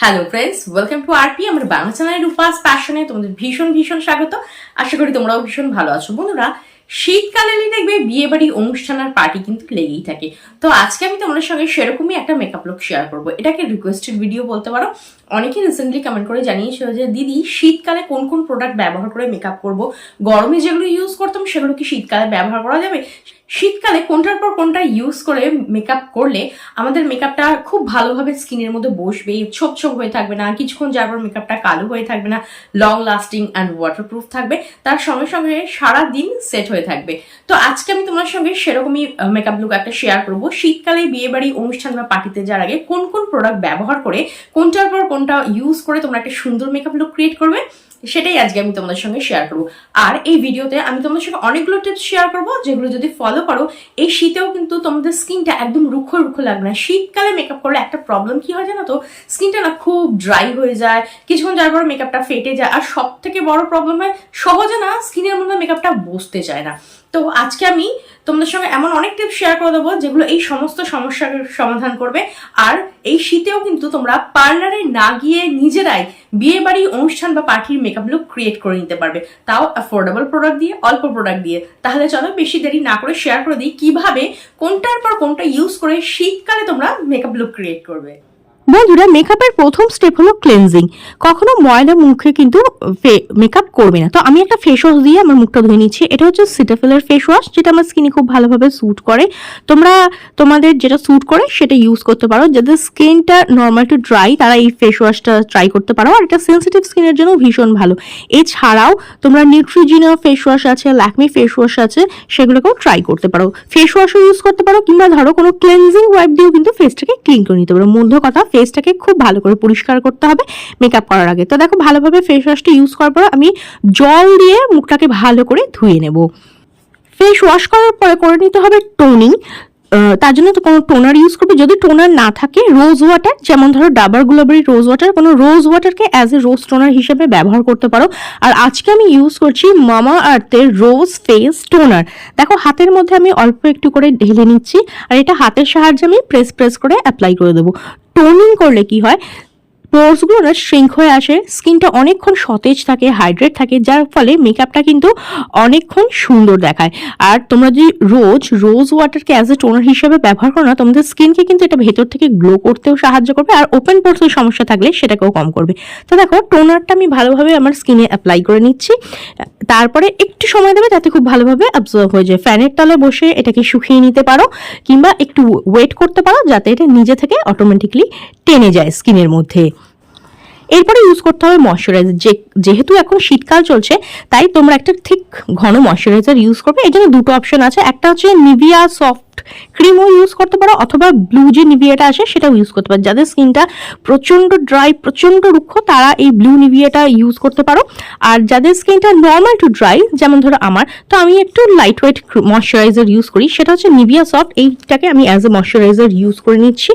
Hello friends welcome to R আমার বাংলা চ্যানেলের উপাস প্যাশনে তোমাদের ভীষণ ভীষণ স্বাগত। আশা করি তোমরাও ভীষণ ভালো আছো। বন্ধুরা, শীতকালে দেখবে বিয়ে বাড়ি অনুষ্ঠান আর পার্টি কিন্তু লেগেই থাকে। তো আজকে আমি তোমাদের সঙ্গে সেরকমই একটা মেকআপ লুক শেয়ার করব। এটাকে রিকোয়েস্টেড ভিডিও বলতে পারো। অনেকে রিসেন্টলি কমেন্ট করে জানিয়েছিল যে, দিদি, শীতকালে কোন কোন প্রোডাক্ট ব্যবহার করে মেকআপ করব? গরমে যেগুলো ইউজ করতাম, সেগুলো কি শীতকালে ব্যবহার করা যাবে? শীতকালে কোনটার পর কোনটা ইউজ করে মেকআপ করলে আমাদের মেকআপটা খুব ভালোভাবে স্কিনের মধ্যে বসবে, ছোপ ছোপ হয়ে থাকবে না, কিছুক্ষণ যাওয়ার পর মেকআপটা কালো হয়ে থাকবে না লং লাস্টিং অ্যান্ড ওয়াটারপ্রুফ থাকবে, তার সঙ্গে সঙ্গে সারা দিন সেট হয়ে থাকবে। তো আজকে আমি তোমার সঙ্গে সেরকমই মেকআপ লুক একটা শেয়ার করব। শীতকালে বিয়ে বাড়ি, অনুষ্ঠান বা পার্টিতে যাওয়ার আগে কোন কোন প্রোডাক্ট ব্যবহার করে কোনটার পর কোনটা ইউজ করে তোমরা একটা সুন্দর মেকআপ লুক ক্রিয়েট করবে? সেটাই আজকে আমি তোমাদের সঙ্গে শেয়ার করব। আর এই ভিডিওতে আমি তোমাদের সঙ্গে অনেকগুলো টিপস শেয়ার করব, যেগুলো যদি ফলো করো, এই শীতেও কিন্তু তোমাদের স্কিনটা একদম রুক্ষ রুক্ষ লাগবে না। শীতকালে মেকআপ করলে একটা প্রবলেম কি হয় জানো তো? স্কিনটা না খুব ড্রাই হয়ে যায়, কিছুক্ষণ যাওয়ার পর মেকআপটা ফেটে যায়, আর সব থেকে বড় প্রবলেম হয়, সহজে না স্কিনের মধ্যে মেকআপটা বসতে চায় না। তো আজকে আমি তোমাদের সঙ্গে এমন অনেক টিপস শেয়ার করে দেবো যেগুলো এই সমস্ত সমস্যার সমাধান করবে। আর এই শীতেও কিন্তু তোমরা পার্লারে না গিয়ে নিজেরাই বিয়ে বাড়ি অনুষ্ঠান বা পার্টির মেকআপ লুক ক্রিয়েট করে নিতে পারবে। তাও অ্যাফোর্ডেবল প্রোডাক্ট দিয়ে, অল্প প্রোডাক্ট দিয়ে। তাহলে চলো বেশি দেরি না করে শেয়ার করে দিই কীভাবে কোনটার পর কোনটা ইউজ করে শীতকালে তোমরা মেকআপ লুক ক্রিয়েট করবে। বন্ধুরা মেকআপের প্রথম স্টেপ হলো ক্লেনজিং কখনো ময়লা মুখে কিন্তু মেকআপ করবে না। তো আমি একটা ফেস ওয়াশ দিয়ে আমার মুখটা ধুয়ে নিচ্ছি। এটা হচ্ছে সিটাফিলের ফেস ওয়াশ যেটা আমার স্কিনে খুব ভালোভাবে স্যুট করে। তোমরা, তোমাদের যেটা স্যুট করে, সেটা ইউজ করতে পারো। যাদের স্কিনটা নর্মাল টু ড্রাই তারা এই ফেস ওয়াশটা ট্রাই করতে পারো। আর এটা সেন্সিটিভ স্কিনের জন্য ভীষণ ভালো। এছাড়াও, তোমরা নিউট্রিজিনা ফেস ওয়াশ আছে ল্যাকমি ফেস ওয়াশ আছে, সেগুলোকেও ট্রাই করতে পারো। ফেস ওয়াশও ইউজ করতে পারো, কিংবা ধরো কোনো ক্লেনজিং ওয়াইপ দিয়েও কিন্তু ফেসটাকে ক্লিন করে নিতে পারো। মধ্য কথা ফেসটাকে খুব ভালো করে পরিষ্কার করতে হবে মেকআপ করার আগে। তো দেখো, ভালোভাবে ফেস ওয়াশটা ইউজ করার পর আমি জল দিয়ে মুখটাকে ভালো করে ধুয়ে নেব। ফেস ওয়াশ করার পরে করে নিতে হবে টোনিং তার জন্য তো কোনো টোনার ইউজ করবে। যদি টোনার না থাকে রোজ ওয়াটার যেমন ধরো ডাবার গুলাবারি রোজ ওয়াটার কোনো রোজ ওয়াটারকে অ্যাজ এ রোজ টোনার হিসেবে ব্যবহার করতে পারো। আর আজকে আমি ইউজ করছি মামা আর্থের রোজ ফেস টোনার দেখো, হাতের মধ্যে আমি অল্প একটু করে ঢেলে নিচ্ছি, আর এটা হাতের সাহায্যে আমি প্রেস প্রেস করে অ্যাপ্লাই করে দেবো। টোনিং করলে কি হয়? পোর্সগুলো না শ্রিঙ্ক হয়ে আসে স্কিনটা অনেকক্ষণ সতেজ থাকে হাইড্রেট থাকে, যার ফলে মেকআপটা কিন্তু অনেকক্ষণ সুন্দর দেখায়। আর তোমরা যদি রোজ রোজ ওয়াটারকে অ্যাজ এ টোনার হিসেবে ব্যবহার করো না, তোমাদের স্কিনকে কিন্তু এটা ভেতর থেকে গ্লো করতেও সাহায্য করবে, আর ওপেন পোর্সের সমস্যা থাকলে সেটাকেও কম করবে। তো দেখো টোনারটা আমি ভালোভাবে আমার স্কিনে অ্যাপ্লাই করে নিচ্ছি। তারপরে একটু সময় দেবে যাতে খুব ভালোভাবে অ্যাবজর্ভ হয়ে যায়। ফ্যানের তলে বসে এটাকে শুকিয়ে নিতে পারো, কিংবা একটু ওয়েট করতে পারো যাতে এটা নিজে থেকে অটোমেটিকলি টেনে যায় স্কিনের মধ্যে। এরপরে ইউজ করতে হবে ময়শ্চারাইজার যে, যেহেতু এখন শীতকাল চলছে, তাই তোমরা একটা ঠিক ঘন ময়শ্চারাইজার ইউজ করবে। এই জন্য দুটো অপশন আছে। একটা হচ্ছে নিভিয়া সফট ক্রিমও ইউজ করতে পারো অথবা ব্লু যে নিভিয়াটা আসে সেটাও ইউজ করতে পারো। যাদের স্কিনটা প্রচণ্ড ড্রাই প্রচণ্ড রুক্ষ, তারা এই ব্লু নিভিয়াটা ইউজ করতে পারো। আর যাদের স্কিনটা নর্মাল টু ড্রাই যেমন ধরো আমার, তো আমি একটু লাইট ওয়েট ময়শ্চারাইজার ইউজ করি। সেটা হচ্ছে নিভিয়া সফট এইটাকে আমি অ্যাজ এ ময়শ্চারাইজার ইউজ করে নিচ্ছি।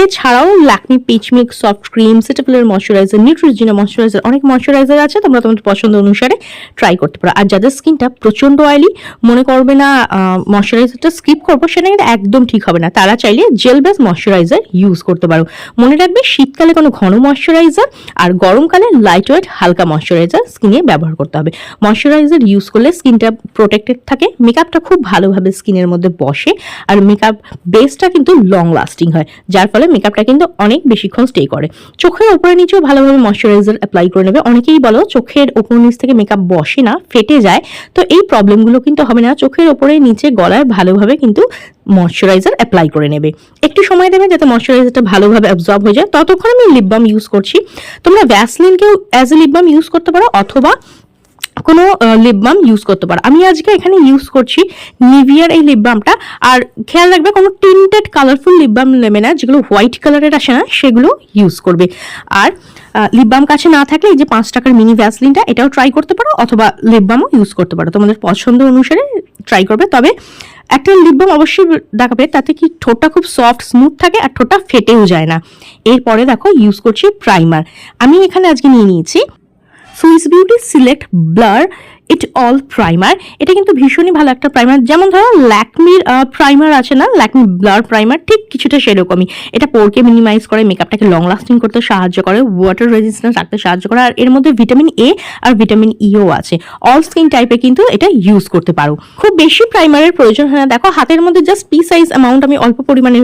এছাড়াও Lakme peach mix soft cream সিটাফিলের moisturiser Neutrogena moisturiser অনেক ময়শ্চারাইজার আছে, তোমরা তোমাদের পছন্দ অনুসারে ট্রাই করতে পারো। আর যাদের স্কিনটা প্রচণ্ড অয়েলি মনে করবে না ময়শ্চারাইজারটা স্কিপ করব সেটা কিন্তু একদম ঠিক হবে না। তারা চাইলে জেল বেস ময়শ্চারাইজার ইউজ করতে পারো। মনে রাখবে শীতকালে কোনো ঘন ময়শ্চারাইজার আর গরমকালে লাইট ওয়েট হালকা ময়শ্চারাইজার স্কিনে ব্যবহার করতে হবে। ময়শ্চারাইজার ইউজ করলে স্কিনটা প্রোটেক্টেড থাকে মেকআপটা খুব ভালোভাবে স্কিনের মধ্যে বসে আর মেকআপ বেসটা কিন্তু লং লাস্টিং হয়, যার ফলে মেকআপটা কিন্তু অনেক বেশিক্ষণ স্টে করে। চোখের উপরে নিচেও ভালোভাবে ময়শ্চারাইজার অ্যাপ্লাই করে নেবে। অনেকেই বলো চোখের উপর নিচ থেকে মেকআপ বসে না, ফেটে যায়। তো এই প্রবলেমগুলো কিন্তু হবে না। চোখের ওপরে নিচে গলায় ভালোভাবে কিন্তু ময়শ্চারাইজার অ্যাপ্লাই করে নেবে। একটু সময় দেবে যাতে ময়শ্চারাইজারটা ভালোভাবে অ্যাবজর্ব হয়ে যায়। ততক্ষণ আমি লিপ বাম ইউজ করছি। তোমরা ভ্যাসলিনকেও as a lip balm use করতে পারো অথবা কোনো লিপ বাম ইউজ করতে পারো। আমি আজকে এখানে ইউজ করছি নিভিয়ার এই লিপ বামটা আর খেয়াল রাখবে, কোনো টিন্টেড কালারফুল লিপ বাম নেবে না, যেগুলো হোয়াইট কালারের আসে না, সেগুলো ইউজ করবে। আর লিপ বাম কাছে না থাকলে এই যে পাঁচ টাকার মিনি ভ্যাসলিনটা এটাও ট্রাই করতে পারো অথবা লিপবামও ইউজ করতে পারো। তোমাদের পছন্দ অনুসারে ট্রাই করবে। তবে একটা লিপবাম অবশ্যই দেখাবে, তাতে কি ঠোঁটটা খুব সফট স্মুথ থাকে আর ঠোঁটটা ফেটেও যায় না। এরপরে দেখো ইউজ করছি প্রাইমার আমি এখানে আজকে নিয়ে নিয়েছি Swiss beauty select blur it all primer. এটা কিন্তু ভীষণই ভালো একটা প্রাইমার। যেমন ধরো, ল্যাকমির প্রাইমার আছে না? ল্যাকমি ব্লার প্রাইমার, ঠিক কিছুটা সেরকমই। এটা পোরকে মিনিমাইজ করে মেকআপটাকে লং লাস্টিং করতে সাহায্য করে ওয়াটার রেজিস্ট্যান্স রাখতে সাহায্য করে, আর এর মধ্যে ভিটামিন এ আর ভিটামিন ইও আছে। অল স্কিন টাইপে কিন্তু এটা ইউজ করতে পারো। খুব বেশি প্রাইমারের প্রয়োজন হয় না। দেখো, হাতের মধ্যে জাস্ট পি সাইজ অ্যামাউন্ট আমি অল্প পরিমাণে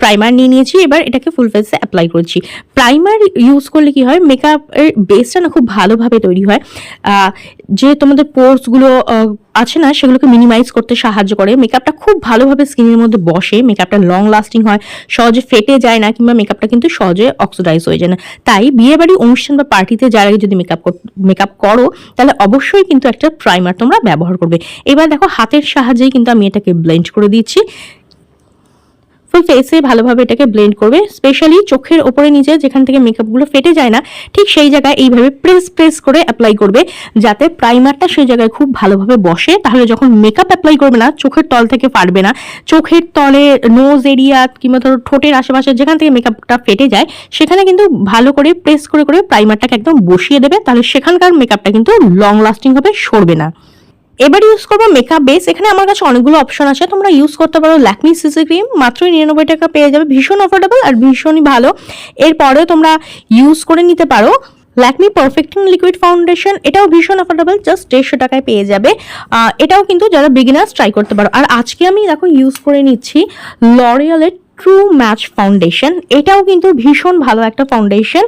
প্রাইমার নিয়ে নিয়েছি। এবার এটাকে ফুল ফেসে অ্যাপ্লাই করছি। প্রাইমার ইউজ করলে কি হয়? মেকআপের বেসটা না খুব ভালোভাবে তৈরি হয়। যে তোমাদের পোর্সগুলো আছে না, সেগুলোকে মিনিমাইজ করতে সাহায্য করে। মেকআপটা খুব ভালোভাবে স্কিনের মধ্যে বসে। মেকআপটা লং লাস্টিং হয়, সহজে ফেটে যায় না, কিংবা মেকআপটা কিন্তু সহজে অক্সিডাইজ হয়ে যায় না। তাই বিয়ে বাড়ি অনুষ্ঠান বা পার্টিতে যার আগে যদি মেকআপ মেকআপ করো, তাহলে অবশ্যই কিন্তু একটা প্রাইমার তোমরা ব্যবহার করবে। এবার দেখো, হাতের সাহায্যেই কিন্তু আমি এটাকে ব্লেন্ড করে দিচ্ছি। ফুল ফেসে ভালোভাবে এটাকে ব্লেন্ড করবে স্পেশালি চোখের ওপরে নিচে যেখান থেকে মেকআপগুলো ফেটে যায় না, ঠিক সেই জায়গায় এইভাবে প্রেস প্রেস করে অ্যাপ্লাই করবে, যাতে প্রাইমারটা সেই জায়গায় খুব ভালোভাবে বসে। তাহলে যখন মেকআপ অ্যাপ্লাই করবে না, চোখের তল থেকে পারবে না। চোখের তলে নোজ এরিয়া কিংবা ধরো ঠোঁটের আশেপাশে যেখান থেকে মেকআপটা ফেটে যায়, সেখানে কিন্তু ভালো করে প্রেস করে করে প্রাইমারটাকে একদম বসিয়ে দেবে। তাহলে সেখানকার মেকআপটা কিন্তু লং লাস্টিং হবে সরবে না। এবার ইউজ করব মেকআপ বেস এখানে আমার কাছে অনেকগুলো অপশন আছে। তোমরা ইউজ করতে পারো ল্যাকমি সিসি ক্রিম মাত্রই নিরানব্বই টাকা পেয়ে যাবে। ভীষণ অফোর্ডেবল আর ভীষণই ভালো। এরপরেও তোমরা ইউজ করে নিতে পারো ল্যাকমি পারফেক্টিং লিকুইড ফাউন্ডেশন এটাও ভীষণ অফোর্ডেবল জাস্ট দেড়শো টাকায় পেয়ে যাবে। এটাও কিন্তু যারা বিগিনার্স ট্রাই করতে পারো। আর আজকে আমি দেখো ইউজ করে নিচ্ছি লরিয়ালের ট্রু ম্যাচ ফাউন্ডেশন এটাও কিন্তু ভীষণ ভালো একটা ফাউন্ডেশন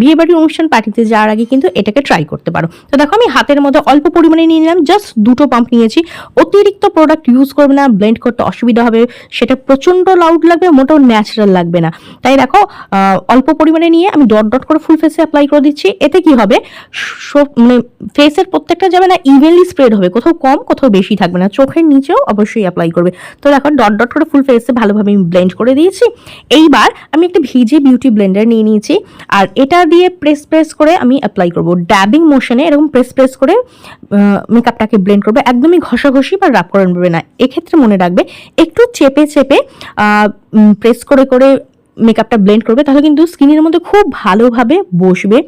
বিয়ে বাড়ির অনুষ্ঠান পার্টিতে যাওয়ার আগে কিন্তু এটাকে ট্রাই করতে পারো। তো দেখো, আমি হাতের মধ্যে অল্প পরিমাণে নিয়ে নিলাম জাস্ট দুটো পাম্প নিয়েছি। অতিরিক্ত প্রোডাক্ট ইউজ করবে না ব্লেন্ড করতে অসুবিধা হবে, সেটা প্রচণ্ড লাউড লাগবে, মোটেও ন্যাচারাল লাগবে না। তাই দেখো অল্প পরিমাণে নিয়ে আমি ডট ডট করে ফুল ফেসে অ্যাপ্লাই করে দিচ্ছি। এতে কি হবে মানে ফেসের প্রত্যেকটা যাবে না ইভেনলি স্প্রেড হবে। কোথাও কম, কোথাও বেশি থাকবে না। চোখের নিচেও অবশ্যই অ্যাপ্লাই করবে। তো দেখো ডট ডট করে ফুল ফেসে ভালোভাবে আমি ব্লেন্ড করে দিয়েছি। এইবার আমি একটা ভিজে বিউটি ব্লেন্ডার নিয়ে নিয়েছি। আর এটা দিয়ে প্রেস প্রেস করে আমি অ্যাপ্লাই করব। ড্যাবিং মোশনে এরকম প্রেস প্রেস করে মেকআপটাকে ব্লেন্ড করবে। একদমই ঘষাঘষি বা রাব করে নেবে না। এক্ষেত্রে মনে রাখবে, একটু চেপে চেপে প্রেস করে করে মেকআপটা ব্লেন্ড করবে তাহলে কিন্তু স্কিনের মধ্যে খুব ভালোভাবে বসবে।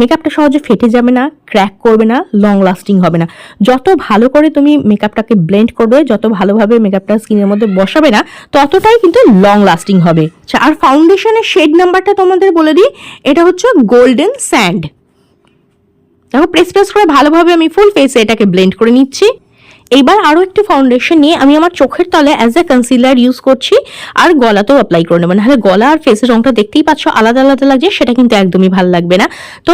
মেকআপটা সহজে ফেটে যাবে না ক্র্যাক করবে না লং লাস্টিং হবে না। যত ভালো করে তুমি মেকআপটাকে ব্লেন্ড করবে যত ভালোভাবে মেকআপটা স্কিনের মধ্যে বসাবে না ততটাই কিন্তু লং লাস্টিং হবে। আচ্ছা, আর ফাউন্ডেশনের শেড নাম্বারটা তোমাদের বলে দিই এটা হচ্ছে গোল্ডেন স্যান্ড দেখো প্রেস প্রেস করে ভালোভাবে আমি ফুল ফেসে এটাকে ব্লেন্ড করে নিচ্ছি। এইবার আরও একটি ফাউন্ডেশন নিয়ে আমি আমার চোখের তলে অ্যাজ এ কনসিলার ইউজ করছি, আর গলাতেও অ্যাপ্লাই করে নেব। নাহলে গলা আর ফেসের রঙটা দেখতেই পাচ্ছ, আলাদা আলাদা লাগছে, সেটা কিন্তু একদমই ভালো লাগবে না। তো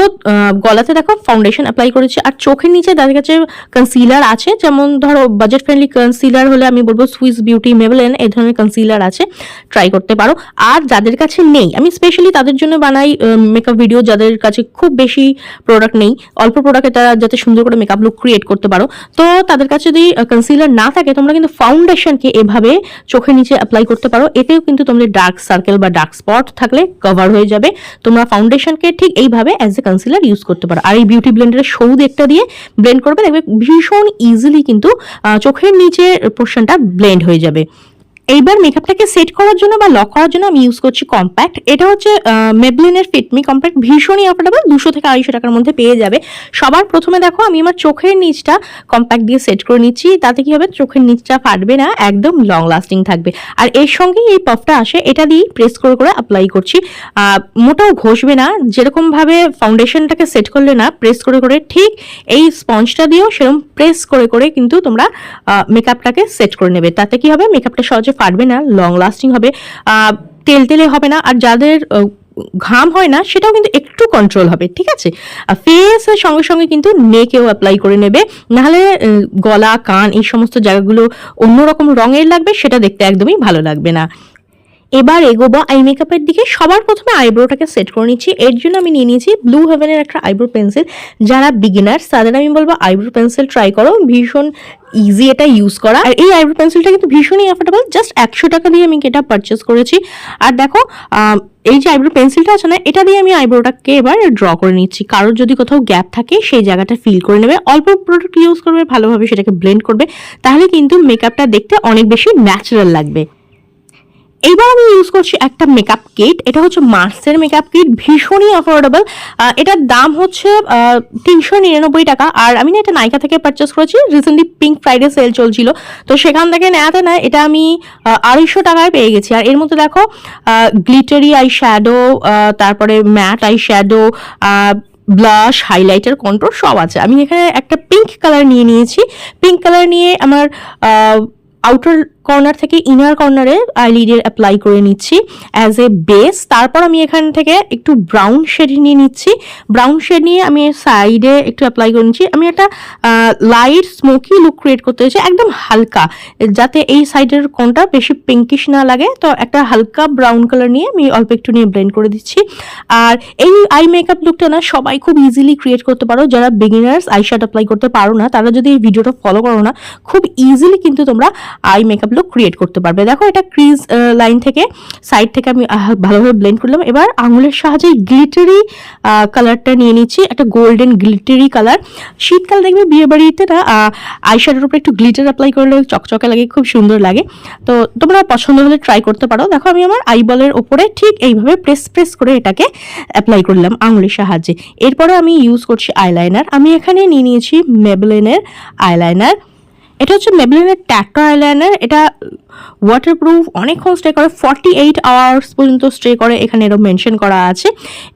গলাতে দেখো ফাউন্ডেশন অ্যাপ্লাই করেছি, আর চোখের নিচে তাদের কাছে কনসিলার আছে, যেমন ধরো বাজেট ফ্রেন্ডলি কনসিলার হলে আমি বলব সুইস বিউটি মেবেলেন এই ধরনের কনসিলার আছে ট্রাই করতে পারো। আর যাদের কাছে নেই, আমি স্পেশালি তাদের জন্য বানাই মেকআপ ভিডিও যাদের কাছে খুব বেশি প্রোডাক্ট নেই, অল্প প্রোডাক্টে তারা যাতে সুন্দর করে মেকআপ লুক ক্রিয়েট করতে পারো। তো, তাদের কাছে যদি কনসিলার না থাকে তোমরা কিন্তু ফাউন্ডেশনকে এভাবে চোখের নিচে অ্যাপ্লাই করতে পারো। এতেও কিন্তু তোমাদের ডার্ক সার্কেল বা ডার্ক স্পট থাকলে কভার হয়ে যাবে। তোমরা ফাউন্ডেশনকে ঠিক এইভাবে অ্যাজ এ কনসিলার ইউজ করতে পারো। আর এই বিউটি ব্লেন্ডের সৌদ একটা দিয়ে ব্লেন্ড করবে দেখবে ভীষণ ইজিলি কিন্তু আহ, চোখের নিচে পোর্শনটা ব্লেন্ড হয়ে যাবে। এইবার মেকআপটাকে সেট করার জন্য বা লক করার জন্য আমি ইউজ করছি কম্প্যাক্ট এটা হচ্ছে মেবলিনের ফিটমি কম্প্যাক্ট ভীষণই অফোর্ডেবল দুশো থেকে আড়াইশো টাকার মধ্যে পেয়ে যাবে। সবার প্রথমে দেখো, আমি আমার চোখের নিচটা কম্প্যাক্ট দিয়ে সেট করে নিচ্ছি। তাতে কি হবে? চোখের নিচটা ফাটবে না, একদম লং লাস্টিং থাকবে। আর এর সঙ্গেই এই পফটা আসে, এটা দিয়েই প্রেস করে করে অ্যাপ্লাই করছি। মোটাও ঘষবে না, যেরকমভাবে ফাউন্ডেশনটাকে সেট করলে না প্রেস করে করে ঠিক এই স্পঞ্জটা দিয়েও সেরকম প্রেস করে করে কিন্তু তোমরা মেকআপটাকে সেট করে নেবে। তাতে কি হবে? মেকআপটা সহজে ফাটবে না লং লাস্টিং হবে তেল তেলে হবে না, আর যাদের ঘাম হয় না, সেটাও কিন্তু একটু কন্ট্রোল হবে, ঠিক আছে? আর ফেসের সঙ্গে সঙ্গে কিন্তু নেকেও অ্যাপ্লাই করে নেবে, নাহলে গলা, কান, এই সমস্ত জায়গাগুলো অন্যরকম রঙের লাগবে, সেটা দেখতে একদমই ভালো লাগবে না। এবার এগোবো আই মেকআপের দিকে। সবার প্রথমে আইব্রোটাকে সেট করে নিচ্ছি। এর জন্য আমি নিয়ে নিয়েছি ব্লু হেভেনের একটা আইব্রো পেন্সিল। যারা বিগিনার তাদের আমি বলব আইব্রো পেন্সিল ট্রাই করো। ভীষণ ইজি এটা ইউজ করা। আর এই আইব্রো পেন্সিলটা কিন্তু ভীষণই অ্যাফোর্ডেবল জাস্ট একশো টাকা দিয়ে আমি এটা পারচেস করেছি। আর দেখো এই যে আইব্রো পেন্সিলটা আছে না, এটা দিয়ে আমি আইব্রোটাকে এবার ড্র করে নিচ্ছি। কারোর যদি কোথাও গ্যাপ থাকে, সেই জায়গাটা ফিল করে নেবে। অল্প প্রোডাক্ট ইউজ করবে, ভালোভাবে সেটাকে ব্লেন্ড করবে। তাহলে কিন্তু মেকআপটা দেখতে অনেক বেশি ন্যাচারাল লাগবে। এইবার আমি ইউজ করছি একটা মেকআপ কিট এটা হচ্ছে মার্সের মেকআপ কিট ভীষণই অ্যাফোর্ডেবল এটার দাম হচ্ছে তিনশো নিরানব্বই টাকা, আর আমি না এটা নাইকা থেকে পারচেস করেছি রিসেন্টলি পিঙ্ক ফ্রাইডে সেল চলছিল, তো সেখান থেকে নেওয়াতে না এটা আমি আড়াইশো টাকায় পেয়ে গেছি, আর এর মধ্যে দেখো গ্লিটারি আই শ্যাডো তারপরে matte eye shadow blush highlighter control সব আছে। আমি এখানে একটা পিঙ্ক কালার নিয়ে নিয়েছি পিঙ্ক কালার নিয়ে আমার আউটার কর্নার থেকে ইনার কর্নারে আইলিডের অ্যাপ্লাই করে নিচ্ছি অ্যাজ এ বেস তারপর আমি এখান থেকে একটু ব্রাউন শেড নিয়ে নিচ্ছি। ব্রাউন শেড নিয়ে আমি সাইডে একটু অ্যাপ্লাই করে নিচ্ছি। আমি একটা লাইট স্মোকি লুক ক্রিয়েট করতে চাইছি, একদম হালকা, যাতে এই সাইডের কোনটা বেশি পিঙ্কিশ না লাগে। তো একটা হালকা ব্রাউন কালার নিয়ে আমি অল্প একটু নিয়ে ব্লেন্ড করে দিচ্ছি। আর এই আই মেকআপ লুকটা না সবাই খুব ইজিলি ক্রিয়েট করতে পারো। যারা বিগিনার্স আই শ্যাড অ্যাপ্লাই করতে পারো না, তারা যদি এই ভিডিওটা ফলো করো না, খুব ইজিলি কিন্তু তোমরা আই মেকআপ লুক ক্রিয়েট করতে পারবে। দেখো এটা ক্রিজ লাইন থেকে সাইড থেকে আমি ভালোভাবে ব্লেন্ড করলাম। এবার আঙুলের সাহায্যে গ্লিটারি কালারটা নিয়ে নিচ্ছি। একটা গোল্ডেন গ্লিটারি কালার শীতকাল দেখবে বিয়ে বাড়িতে না আইশ্যাডোর উপরে একটু গ্লিটার অ্যাপ্লাই করলে চকচকে লাগে, খুব সুন্দর লাগে। তো তোমরা পছন্দ হলে ট্রাই করতে পারো। দেখো আমি আমার আইবলের ওপরে ঠিক এইভাবে প্রেস প্রেস করে এটাকে অ্যাপ্লাই করলাম আঙুলের সাহায্যে। এরপরে আমি ইউজ করছি আইলাইনার আমি এখানে নিয়ে নিয়েছি মেবলেনের আইলাইনার এটা হচ্ছে মেবলিনের ট্যাটো আইলাইনার। এটা ওয়াটারপ্রুফ অনেকক্ষণ স্টে করে ফর্টি এইট আওয়ার্স পর্যন্ত স্টে করে, এখানে এরকম মেনশন করা আছে।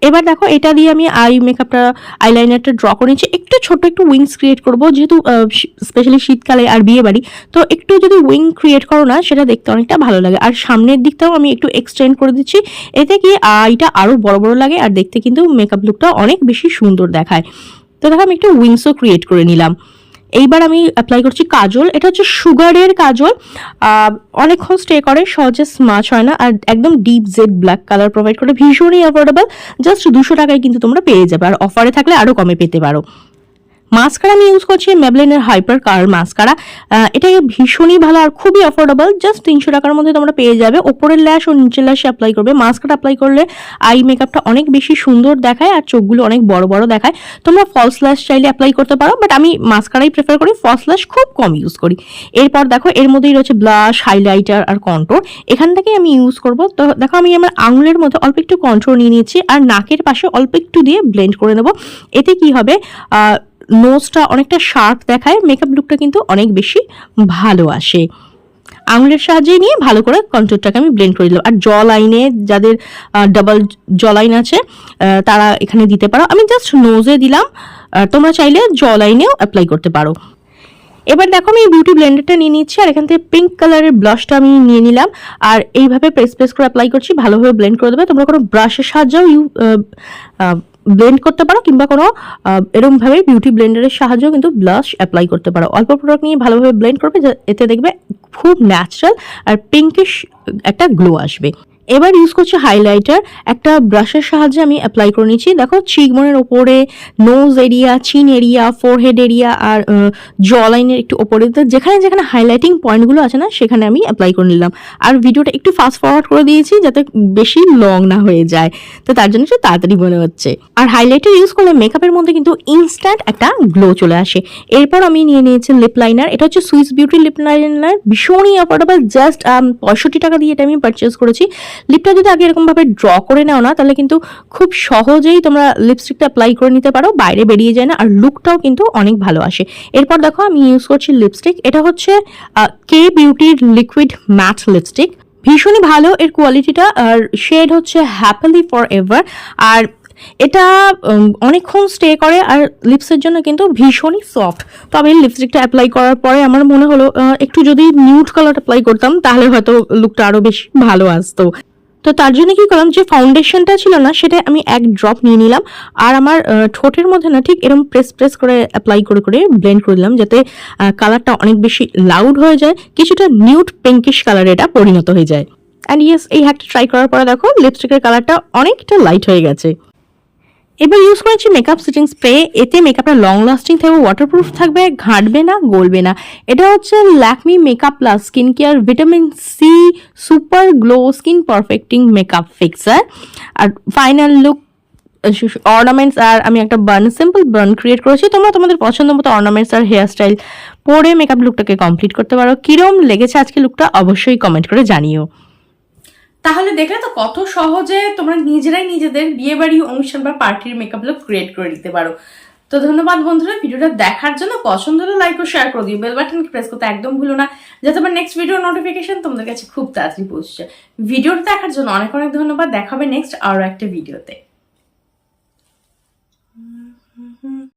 এবার দেখো, এটা দিয়ে আমি আই মেকআপটা আইলাইনারটা ড্র করে নিচ্ছি। একটু ছোট একটু উইংস ক্রিয়েট করব, যেহেতু স্পেশালি শীতকালে আর বিয়ে বাড়ি। তো একটু যদি উইং ক্রিয়েট করো না, সেটা দেখতে অনেকটা ভালো লাগে। আর সামনের দিকটাও আমি একটু এক্সটেন্ড করে দিচ্ছি। এতে কি আইটা আরও বড় বড় লাগে, আর দেখতে কিন্তু মেকআপ লুকটা অনেক বেশি সুন্দর দেখায়। তো দেখো, আমি একটু উইংসও ক্রিয়েট করে নিলাম। এইবার আমি অ্যাপ্লাই করছি কাজল। এটা হচ্ছে সুগারের কাজল। অনেকক্ষণ স্টে করে, সহজে স্মাচ হয় না। আর একদম deep jet black colour provide করে ভীষণই অ্যাফোর্ডেবল জাস্ট দুশো টাকায় কিন্তু তোমরা পেয়ে যাবে। আর অফারে থাকলে আরও কমে পেতে পারো। মাস্কারা আমি ইউজ করছি মেবলিনের হাইপার কার মাস্কারা এটা ভীষণই ভালো আর খুবই অ্যাফোর্ডেবল জাস্ট তিনশো টাকার মধ্যে তোমরা পেয়ে যাবে। ওপরের ল্যাশ ও নিচের ল্যাশে অ্যাপ্লাই করবে। মাস্কারা অ্যাপ্লাই করলে আই মেকআপটা অনেক বেশি সুন্দর দেখায় আর চোখগুলো অনেক বড় বড় দেখায়। তোমরা ফলস ল্যাশ চাইলে অ্যাপ্লাই করতে পারো বাট আমি মাস্কারাই প্রেফার করি ফলস ল্যাশ খুব কম ইউজ করি। এরপর দেখো, এর মধ্যেই রয়েছে ব্লাশ হাইলাইটার আর কন্ট্রোর এখান থেকেই আমি ইউজ করব। তো দেখো, আমি আমার আঙুলের মধ্যে অল্প একটু কন্ট্রোল নিয়ে নিয়েছি, আর নাকের পাশে অল্প একটু দিয়ে ব্লেন্ড করে নেব। এতে কি হবে? নোজটা অনেকটা শার্প দেখায় মেকআপ লুকটা কিন্তু অনেক বেশি ভালো আসে। আঙুলের সাহায্যে নিয়ে ভালো করে কন্ট্রোলটাকে আমি ব্লেন্ড করে দিলাম আর জ লাইনে যাদের ডাবল জ লাইন আছে তারা এখানে দিতে পারো। আমি জাস্ট নোজে দিলাম তোমরা চাইলে জ লাইনেও অ্যাপ্লাই করতে পারো। এবার দেখো আমি বিউটি ব্লেন্ডারটা নিয়ে নিচ্ছি, আর এখান থেকে পিঙ্ক কালারের ব্লাশটা আমি নিয়ে নিলাম। আর এইভাবে প্রেস প্রেস করে অ্যাপ্লাই করছি, ভালোভাবে ব্লেন্ড করে দেবে। তোমরা কোনো ব্রাশের সাহায্যেও ইউ ব্লেন্ড করতে পারো কিংবা কোনো এরকমভাবে বিউটি ব্লেন্ডারের সাহায্যেও কিন্তু ব্লাশ অ্যাপ্লাই করতে পারো। অল্প প্রোডাক্ট নিয়ে ভালোভাবে ব্লেন্ড করবে এতে দেখবে খুব ন্যাচারাল আর পিঙ্কিশ একটা গ্লো আসবে। এবার ইউজ করছি হাইলাইটার একটা ব্রাশের সাহায্যে আমি অ্যাপ্লাই করে নিচ্ছি। দেখো চিকমনের ওপরে nose area chin area forehead area আর জ লাইনের একটু ওপরে যেখানে যেখানে হাইলাইটিং পয়েন্টগুলো আছে না, সেখানে আমি অ্যাপ্লাই করে নিলাম। আর ভিডিওটা একটু ফাস্ট ফরওয়ার্ড করে দিয়েছি যাতে বেশি লং না হয়ে যায়। তো তার জন্য একটু তাড়াতাড়ি মনে হচ্ছে। আর হাইলাইটার ইউজ করলে মেকআপের মধ্যে কিন্তু ইনস্ট্যান্ট একটা গ্লো চলে আসে। এরপর আমি নিয়ে নিয়েছি লিপ লাইনার এটা হচ্ছে সুইস বিউটি লিপ লাইনার ভীষণই অ্যাফোর্ডেবল জাস্ট পঁয়ষট্টি টাকা দিয়ে এটা আমি পারচেস করেছি। লিপটা যদি আগে এরকমভাবে ড্র করে নাও না, তাহলে কিন্তু খুব সহজেই তোমরা লিপস্টিকটা অ্যাপ্লাই করে নিতে পারো, বাইরে বেরিয়ে যায় না, আর লুকটাও কিন্তু অনেক ভালো আসে। এরপর দেখো আমি ইউজ করছি লিপস্টিক এটা হচ্ছে কে বিউটির লিকুইড ম্যাট লিপস্টিক ভীষণই ভালো এর কোয়ালিটিটা আর শেড হচ্ছে হ্যাপিলি ফর এভার আর এটা অনেকক্ষণ স্টে করে, আর লিপসের জন্য কিন্তু ভীষণই সফট তো আমি লিপস্টিকটা অ্যাপ্লাই করার পরে আমার মনে হলো একটু যদি নিউড কালার অ্যাপ্লাই করতাম, তাহলে হয়তো লুকটা আরও বেশি ভালো আসতো। তো তার জন্য কি করলাম, যে ফাউন্ডেশনটা ছিল না, সেটা আমি এক ড্রপ নিয়ে নিলাম। আর আমার ঠোঁটের মধ্যে না ঠিক এরকম প্রেস প্রেস করে অ্যাপ্লাই করে করে ব্লেন্ড করে দিলাম, যাতে কালারটা অনেক বেশি লাউড হয়ে যায়, কিছুটা নিউট পিঙ্কিশ কালারে এটা পরিণত হয়ে যায়। অ্যান্ড ইয়েস এই হ্যাকটা ট্রাই করার পরে দেখো লিপস্টিকের কালারটা অনেকটা লাইট হয়ে গেছে। এবার ইউজ করেছি মেকআপ সিটিং স্প্রে এতে মেকআপটা লং লাস্টিং থাকবে ওয়াটারপ্রুফ থাকবে, ঘাঁটবে না, গলবে না। এটা হচ্ছে Lakme makeup plus skin care vitamin C super glow skin perfecting makeup fixer আর ফাইনাল লুক অর্নামেন্টস আর আমি একটা বার্ন সিম্পল বার্ন ক্রিয়েট করেছি। তোমরা তোমাদের পছন্দ মতো অর্নামেন্টস আর হেয়ার স্টাইল পরে মেকআপ লুকটাকে কমপ্লিট করতে পারো। কিরম লেগেছে আজকে লুকটা অবশ্যই কমেন্ট করে জানিও। তাহলে দেখলে তো কত সহজে তোমরা নিজেরাই নিজেদের বিয়ে বাড়ি অনুষ্ঠান বা পার্টির মেকআপ লুক ক্রিয়েট করে নিতে পারো। তো ধন্যবাদ বন্ধুরা, ভিডিওটা দেখার জন্য পছন্দ হলে লাইক ও শেয়ার করে দিও। বেল বাটন প্রেস করতে একদম ভুলো না, যাতে আমার নেক্সট ভিডিও নোটিফিকেশন তোমাদের কাছে খুব তাড়াতাড়ি পৌঁছে যায়। ভিডিওটা দেখার জন্য অনেক অনেক ধন্যবাদ দেখাবে নেক্সট আরও একটা ভিডিওতে